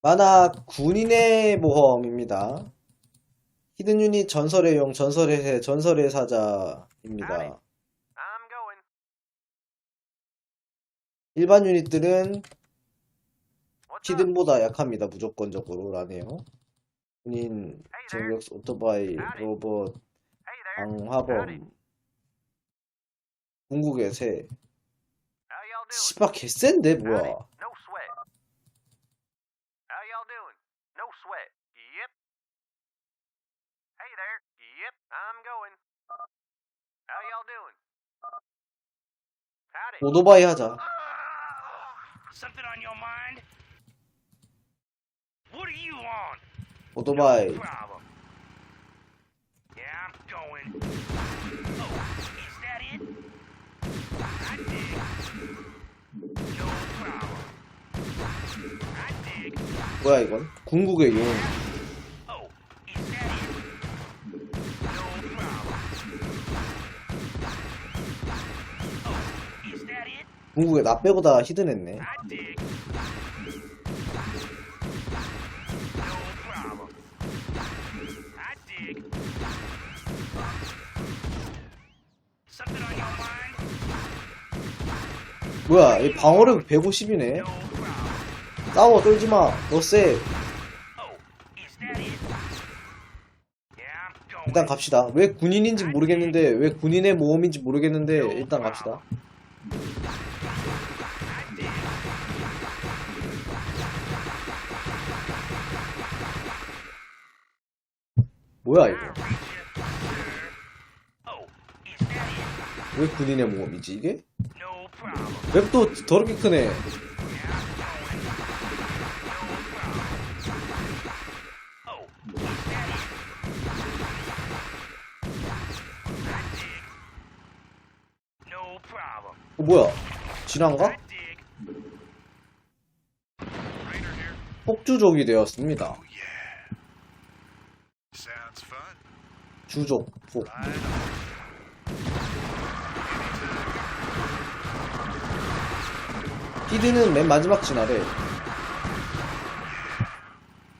만화 군인의 모험입니다. 히든 유닛 전설의 용, 전설의 새, 전설의 사자입니다. 일반 유닛들은? 히든보다 약합니다. 무조건적으로 라네요. 군인, 전력, 오토바이, 로봇. 방화범, 궁극의 새. 씨발 개센데. 뭐야? No sweat. How y'all doing? No sweat. Yep. Hey there. Yep. I'm going. How y'all doing? Howdy. 오토바이 하자. Something on your mind? What do you want? 오토바이. No problem. Yeah, I'm going. Oh, is that it? I dig. No problem. I dig. 뭐야 이건? 궁극의 용. Oh, is that it? No problem. Oh, is that it? 궁극의 나 빼고 다 히든했네. 뭐야 이 방어력 150이네. No problem. 싸워 쫄지 마. 너 쎄. Oh. 일단 갑시다. 왜 군인인지 모르겠는데 왜 군인의 모험인지 모르겠는데 일단 갑시다. 뭐야 이거? Oh? 왜 군인의 모험이지 이게? 맵도 더럽게 크네. 어 뭐야? here. 폭주족이 되었습니다. 주족 폭. 히드는 맨 마지막 진화래.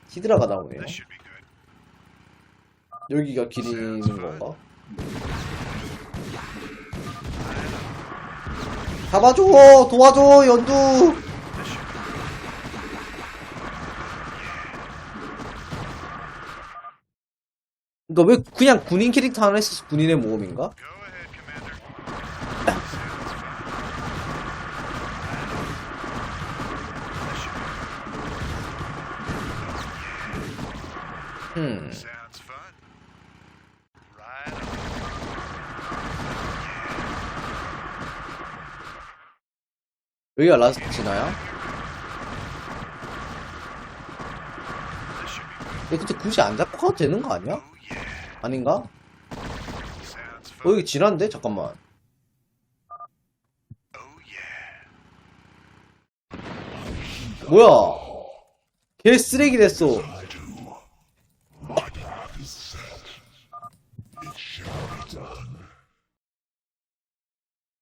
히드라가 나오네요. 여기가 있는 건가? 잡아줘! 도와줘! 연두! 그니까 왜 그냥 군인 캐릭터 하나 했어서 군인의 모험인가? Go 여기가 라스트 진화야? This should be good. 얘 근데 굳이 안 잡고 가도 되는 거 아니야? 아닌가? 어. 여기 진화인데? 잠깐만. 뭐야 개 쓰레기 됐어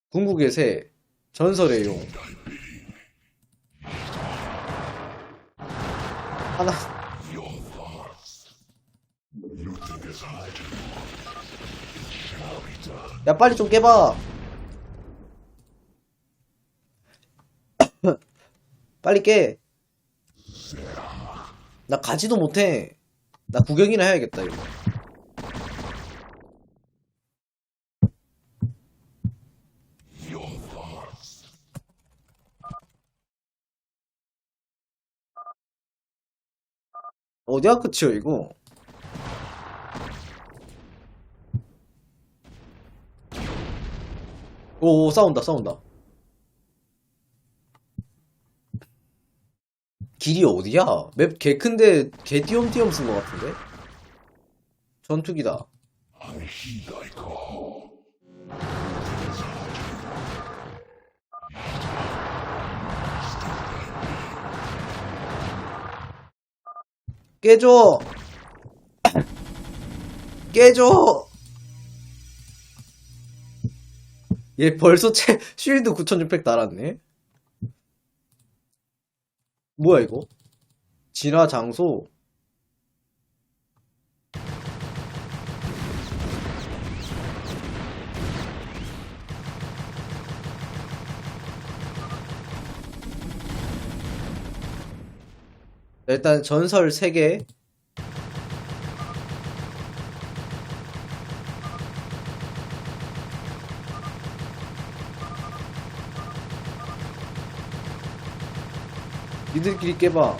궁극의 새 전설의 용 하나 야 빨리 좀 깨봐 빨리 깨 나 가지도 못해. 나 구경이나 해야겠다, 이거. 어디가 끝이야, 이거? 오, 오, 싸운다, 싸운다. 길이 어디야? 맵 개 큰데 개 띄엄띄엄 쓴 것 같은데? 전투기다. 깨줘! 깨줘! 얘 벌써 채, 쉴드 9600 달았네? 뭐야, 이거? 진화 장소 일단 전설 3개. 니들끼리 깨봐.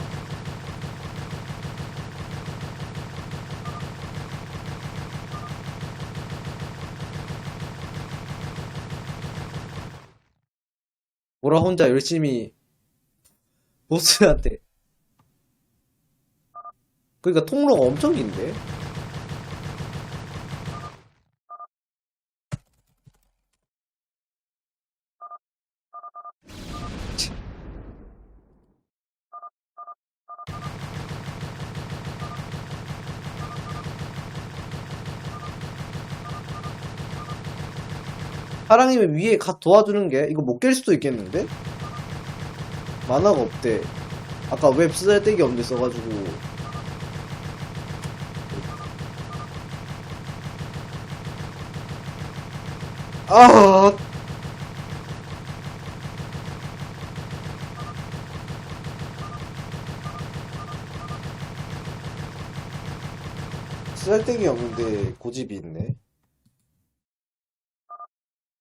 뭐라 혼자 열심히 보스한테 그러니까 통로가 엄청 긴데 사랑이면 위에 가 도와주는 게 이거 못 깰 수도 있겠는데? 만화가 없대. 아까 웹 쓰잘데기 없는데 써가지고. 아! 쓰잘데기 없는데 고집이 있네.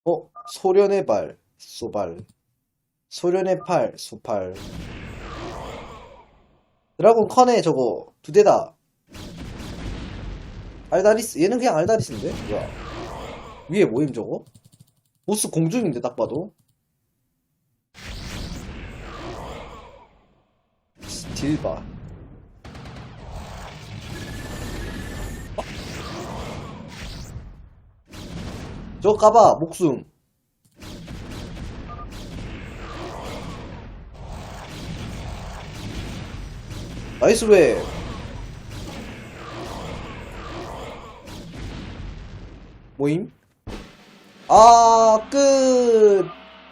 어? 소련의 발, 소발. 소련의 팔, 소팔. 드라곤 커네, 저거. 두 대다. 알다리스, 얘는 그냥 알다리스인데? 뭐야. 위에 뭐임, 저거? 보스 공중인데, 딱 봐도. 딜바. 저거 까봐, 목숨. 나이스 왜? 모임? 아, 끝!